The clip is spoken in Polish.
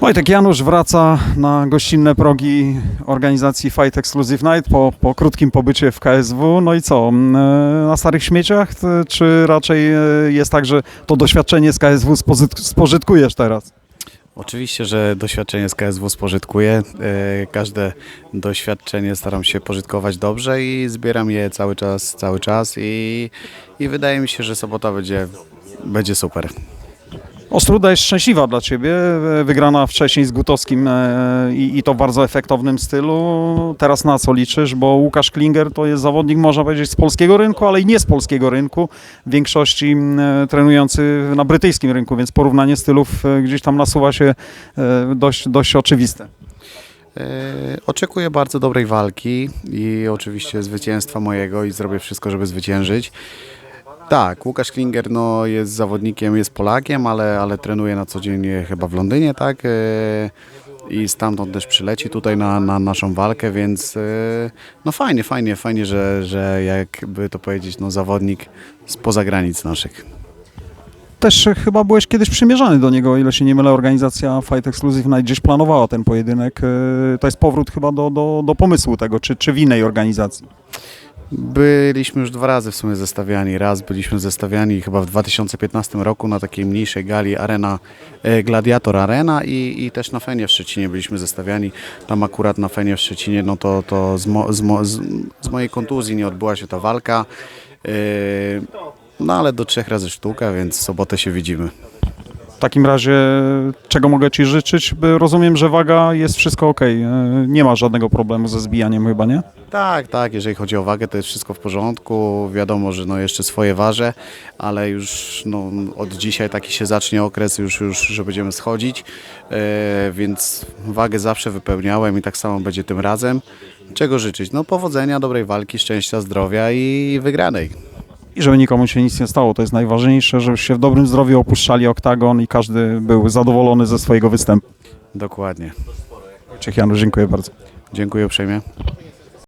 Wojtek Janusz wraca na gościnne progi organizacji Fight Exclusive Night po, po krótkim pobycie w KSW. No i co, e, na starych śmieciach, czy raczej e, jest tak, że to doświadczenie z KSW spożyt- spożytkujesz teraz? Oczywiście, że doświadczenie z KSW spożytkuję. E, Każde doświadczenie staram się pożytkować dobrze i zbieram je cały czas, cały czas i, i wydaje mi się, że sobota będzie, będzie super. Ostruda jest szczęśliwa dla Ciebie, e, wygrana wcześniej z Gutowskim e, i, i to w bardzo efektownym stylu. Teraz na co liczysz? Bo Łukasz Klinger to jest zawodnik, można powiedzieć, z polskiego rynku, ale i nie z polskiego rynku. W większości e, trenujący na brytyjskim rynku, więc porównanie stylów gdzieś tam nasuwa się dość, dość oczywiste. Oczekuję bardzo dobrej walki i oczywiście zwycięstwa mojego i zrobię wszystko, żeby zwyciężyć. Tak, Łukasz Klinger no, jest zawodnikiem, jest Polakiem, ale, ale trenuje na co dzień e, chyba w Londynie, tak? E, I stamtąd też przyleci tutaj na, na naszą walkę, więc e, no fajnie, fajnie, fajnie, że, że jakby to powiedzieć, no zawodnik spoza granic naszych. Też chyba byłeś kiedyś przymierzany do niego, ile się nie mylę, organizacja Fight Exclusive Night gdzieś planowała ten pojedynek. To jest powrót chyba do, do, do pomysłu tego, czy, czy w innej organizacji. Byliśmy już dwa razy w sumie zestawiani. Raz byliśmy zestawiani chyba w 2015 roku na takiej mniejszej gali Arena e, Gladiator Arena i, i też na Fenie w Szczecinie byliśmy zestawiani. Tam akurat na Fenie w Szczecinie no to, to z, mo, z, mo, z, z mojej kontuzji nie odbyła się ta walka. E, No ale do trzech razy sztuka, więc w sobotę się widzimy. Takim razie, czego mogę Ci życzyć? Rozumiem, że waga jest wszystko ok. Nie ma żadnego problemu ze zbijaniem chyba, nie? Tak, tak, jeżeli chodzi o wagę, to jest wszystko w porządku. Wiadomo, że no jeszcze swoje ważę, ale już no, od dzisiaj taki się zacznie okres, już, już że będziemy schodzić, e, więc wagę zawsze wypełniałem i tak samo będzie tym razem. Czego życzyć? No powodzenia, dobrej walki, szczęścia, zdrowia i wygranej. I żeby nikomu się nic nie stało. To jest najważniejsze, żebyście w dobrym zdrowiu opuszczali oktagon i każdy był zadowolony ze swojego występu. Dokładnie. Wojciech Janusz, dziękuję bardzo. Dziękuję uprzejmie.